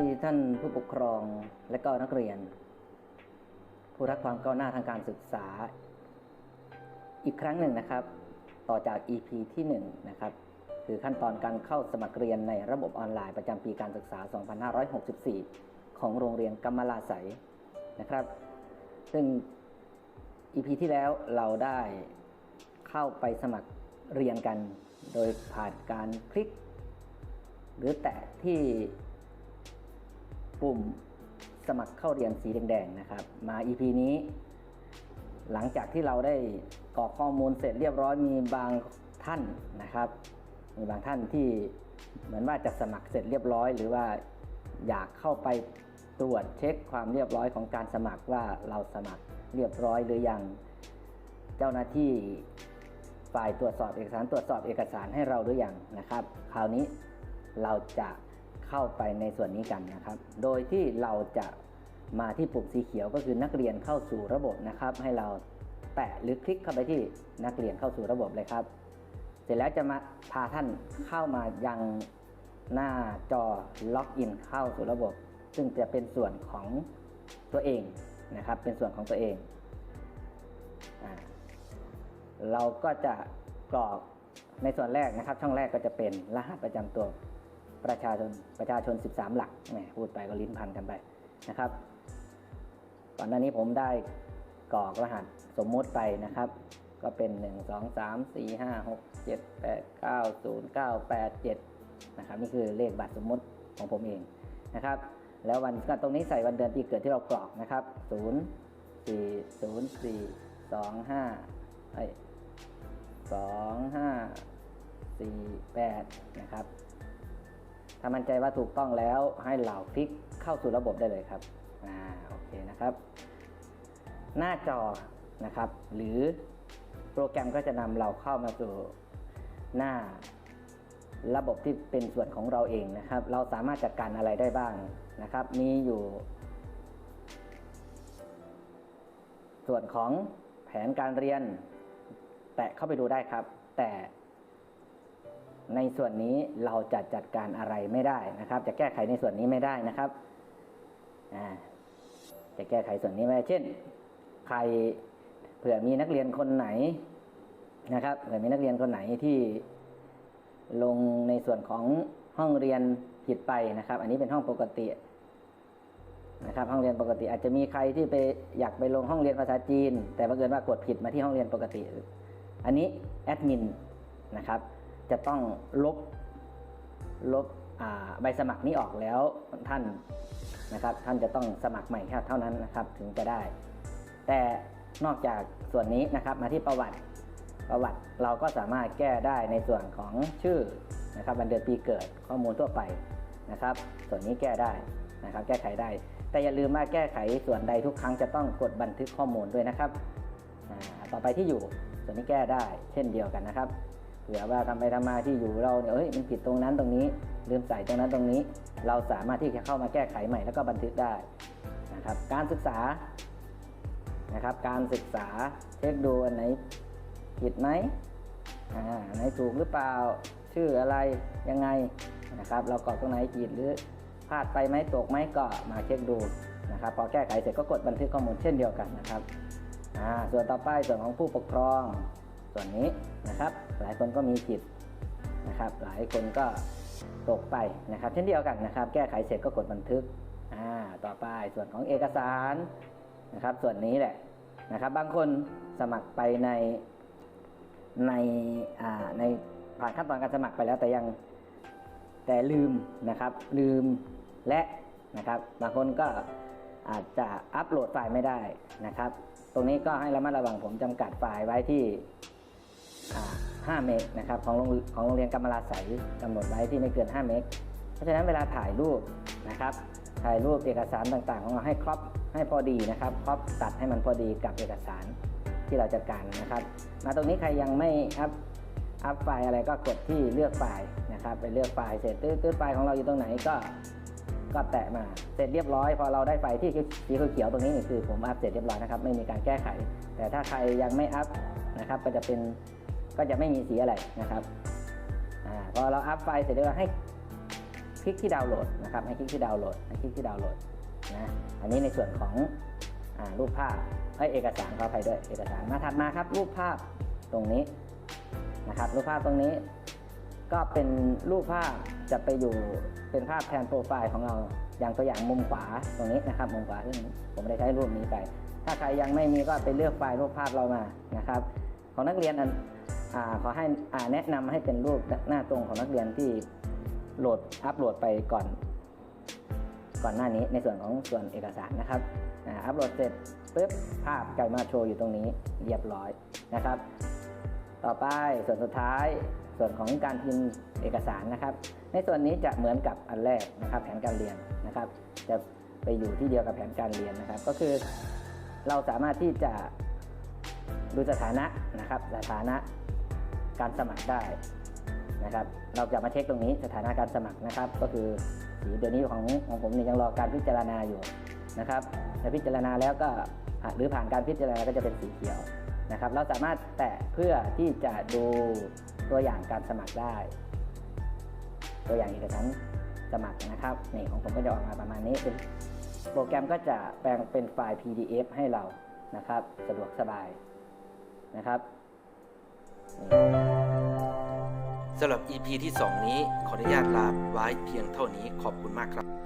ดีท่านผู้ปกครองและก็นักเรียน ผู้รักความก้าวหน้าทางการศึกษา อีกครั้งหนึ่งนะครับ ต่อจาก EP ที่1นะครับคือขั้นตอนการเข้าสมัครเรียนในระบบออนไลน์ประจำปีการศึกษา 2564 ของโรงเรียนกำมลาไสยนะครับ ซึ่ง EP ที่แล้วเราได้เข้าไปสมัครเรียนกัน โดยผ่านการคลิก หรือแตะที่ ปุ่มสมัครเข้าเรียนสีแดงๆนะครับ มา EP นี้ หลังจากที่เราได้กรอกข้อมูลเสร็จเรียบร้อยมีบางท่านนะครับ มีบางท่านที่เหมือนว่าจะสมัครเสร็จเรียบร้อย หรือว่าอยากเข้าไปตรวจเช็คความเรียบร้อยของการสมัครว่าเราสมัครเรียบร้อยหรือยังเจ้าหน้าที่ฝ่ายตรวจสอบเอกสารตรวจสอบเอกสารให้เราหรือยังนะครับ คราวนี้เราจะ เข้าไปในส่วนนี้กันนะครับ โดยที่เราจะมาที่ปุ่มสีเขียวก็คือนักเรียนเข้าสู่ระบบนะครับ ให้เราแตะหรือคลิกเข้าไปที่นักเรียนเข้าสู่ระบบเลยครับ เสร็จแล้วจะมาพาท่านเข้ามายังหน้าจอล็อกอินเข้าสู่ระบบ ซึ่งจะเป็นส่วนของตัวเองนะครับ เป็นส่วนของตัวเองอเราก็จะกรอกในส่วนแรกนะครับ ช่องแรกก็จะเป็นรหัสประจำตัว ประชาชนประชาชน 13 หลักแหมพูดไปก็ลิ้นพันกันไปนะครับก่อนหน้านี้ผมได้กรอกรหัสสมมุติไปนะครับ ก็เป็น 1 2 3 4 5 6 7 8 9 0 9 8 7นะครับนี่คือเลขบัตรสมมุติของผมเองนะครับ แล้ววันตรงนี้ใส่วันเดือนปีเกิดที่เรากรอกนะครับ 0 4 0 4 2 5ไอ้2 5 4 8 นะครับ ถ้ามั่นใจว่าถูกต้องแล้วให้เหล่าคลิกเข้าสู่ระบบได้เลยครับอ่าโอเคนะครับ หน้าจอนะครับ หรือโปรแกรมก็จะนำเราเข้ามาสู่หน้าระบบที่เป็นส่วนของเราเองนะครับ เราสามารถจัดการอะไรได้บ้างนะครับ มีอยู่ ส่วนของแผนการเรียน แตะเข้าไปดูได้ครับ แต่ ในส่วนนี้เราจะจัดการอะไรไม่ได้นะครับ จะแก้ไขในส่วนนี้ไม่ได้นะครับจะแก้ไขส่วนนี้ไม่ได้เช่น ใครเผื่อมีนักเรียนคนไหนนะครับเผื่อมีนักเรียนคนไหนที่ลงในส่วนของห้องเรียนผิดไปนะครับ อันนี้เป็นห้องปกตินะครับ ห้องเรียนปกติ อาจจะมีใครที่ไปอยากไปลงห้องเรียนภาษาจีน แต่บังเอิญว่ากดผิดมาที่ห้องเรียนปกติ อันนี้แอดมินนะครับ จะต้องลบลบใบสมัครนี้ออกแล้วท่านนะครับ ท่านจะต้องสมัครใหม่แค่เท่านั้นนะครับถึงจะได้ แต่นอกจากส่วนนี้นะครับมาที่ประวัติประวัติเราก็สามารถแก้ได้ในส่วนของชื่อนะครับวันเดือนปีเกิดข้อมูลทั่วไปนะครับ ส่วนนี้แก้ได้นะครับ แก้ไขได้ แต่อย่าลืมว่าแก้ไขส่วนใดทุกครั้งจะต้องกดบันทึกข้อมูลด้วยนะครับต่อไปที่อยู่ส่วนนี้แก้ได้เช่นเดียวกันนะครับ ผื่อว่าทำไปทำมาที่อยู่เราเนี่ยเฮ้ยมันผิดตรงนั้นตรงนี้ ลืมใส่ตรงนั้นตรงนี้ เราสามารถที่จะเข้ามาแก้ไขใหม่แล้วก็บันทึกได้นะครับ การศึกษานะครับ การศึกษาเช็คดูอันไหนผิดไหมอ่าอันไหนถูกหรือเปล่าชื่ออะไรยังไงนะครับ เรากรอกตรงไหนผิดหรือพลาดไปไหมตกไหมก็มาเช็คดูนะครับพอแก้ไขเสร็จก็กดบันทึกข้อมูลเช่นเดียวกันนะครับอ่าส่วนต่อไปส่วนของผู้ปกครองส่วนนี้ นะครับ หลายคนก็มีผิดนะครับ หลายคนก็ตกไปนะครับ เช่นเดียวกันนะครับ แก้ไขเสร็จก็กดบันทึกอ่าต่อไปส่วนของเอกสารนะครับ ส่วนนี้แหละนะครับ บางคนสมัครไปในในอ่าในผ่านขั้นตอนการสมัครไปแล้วแต่ยังแต่ลืมนะครับลืมและนะครับ บางคนก็อาจจะอัปโหลดไฟล์ไม่ได้นะครับ ตรงนี้ก็ให้ระมัดระวังผมจำกัดไฟล์ไว้ที่ 5 เมกนะครับของโรงของโรงเรียนกำมะลาใสกำหนดไว้ที่ไม่เกิน 5 เมกเพราะฉะนั้นเวลาถ่ายรูปนะครับถ่ายรูปเอกสารต่างๆ ของเราให้ครอบให้พอดีนะครับครอบตัดให้มันพอดีกับเอกสารที่เราจัดการนะครับมาตรงนี้ใครยังไม่อัพอัพไฟล์อะไรก็กดที่เลือกไฟล์นะครับไปเลือกไฟล์เสร็จตื้อไฟล์ของเราอยู่ตรงไหนก็ก็แตะมาเสร็จเรียบร้อย พอเราได้ไฟล์ที่สีเขียวตรงนี้นี่คือผมอัพเสร็จเรียบร้อยนะครับไม่มีการแก้ไข แต่ถ้าใครยังไม่อัพนะครับก็จะเป็น ก็จะไม่มีสีอะไรนะครับอพอเราอัพไฟล์เสร็จแล้วให้คลิกที่ดาวน์โหลดนะครับให้คลิกที่ดาวน์โหลดให้คลิกที่ดาวน์โหลดนะอันนี้ในส่วนของอารูปภาพเอ้เอกสารขออภัยด้วยเอกสารมาถัดมาครับ รูปภาพตรงนี้นะครับ รูปภาพตรงนี้ ก็เป็นรูปภาพจะไปอยู่เป็นภาพแทนโปรไฟล์ของเราอย่างตัวอย่างมุมขวาตรงนี้นะครับ มุมขวาซึ่งผมได้ใช้รูปนี้ไป ถ้าใครยังไม่มีก็ไปเลือกไฟล์รูปภาพเรามานะครับ ของนักเรียนอัน ขอให้แนะนำให้เป็นรูปหน้าตรงของนักเรียนที่โหลดอัปโหลดไปก่อน ก่อนหน้านี้ในส่วนของส่วนเอกสารนะครับอัปโหลดเสร็จปุ๊บภาพไก่มาโชว์อยู่ตรงนี้เรียบร้อยนะครับ ต่อไปส่วนสุดท้ายส่วนของการพิมพ์เอกสารนะครับ ในส่วนนี้จะเหมือนกับอันแรกนะครับแผนการเรียนนะครับ จะไปอยู่ที่เดียวกับแผนการเรียนนะครับ ก็คือเราสามารถที่จะดูสถานะนะครับ สถานะ การสมัครได้นะครับ เราจะมาเช็คตรงนี้สถานะการสมัครนะครับ ก็คือสีเดี๋ยวนี้ของของผมนี่ยังรอการพิจารณาอยู่นะครับแต่พิจารณาแล้วก็หรือผ่านการพิจารณาก็จะเป็นสีเขียวนะครับ เราสามารถแตะเพื่อที่จะดูตัวอย่างการสมัครได้ ตัวอย่างเอกสารสมัครนะครับนี่ของผมก็จะออกมาประมาณนี้เป็นโปรแกรมก็จะแปลงเป็นไฟล์ PDF ให้เรานะครับ สะดวกสบายนะครับ สำหรับ EP ที่ 2 นี้ขออนุญาตลาไว้เพียงเท่านี้ขอบคุณมากครับ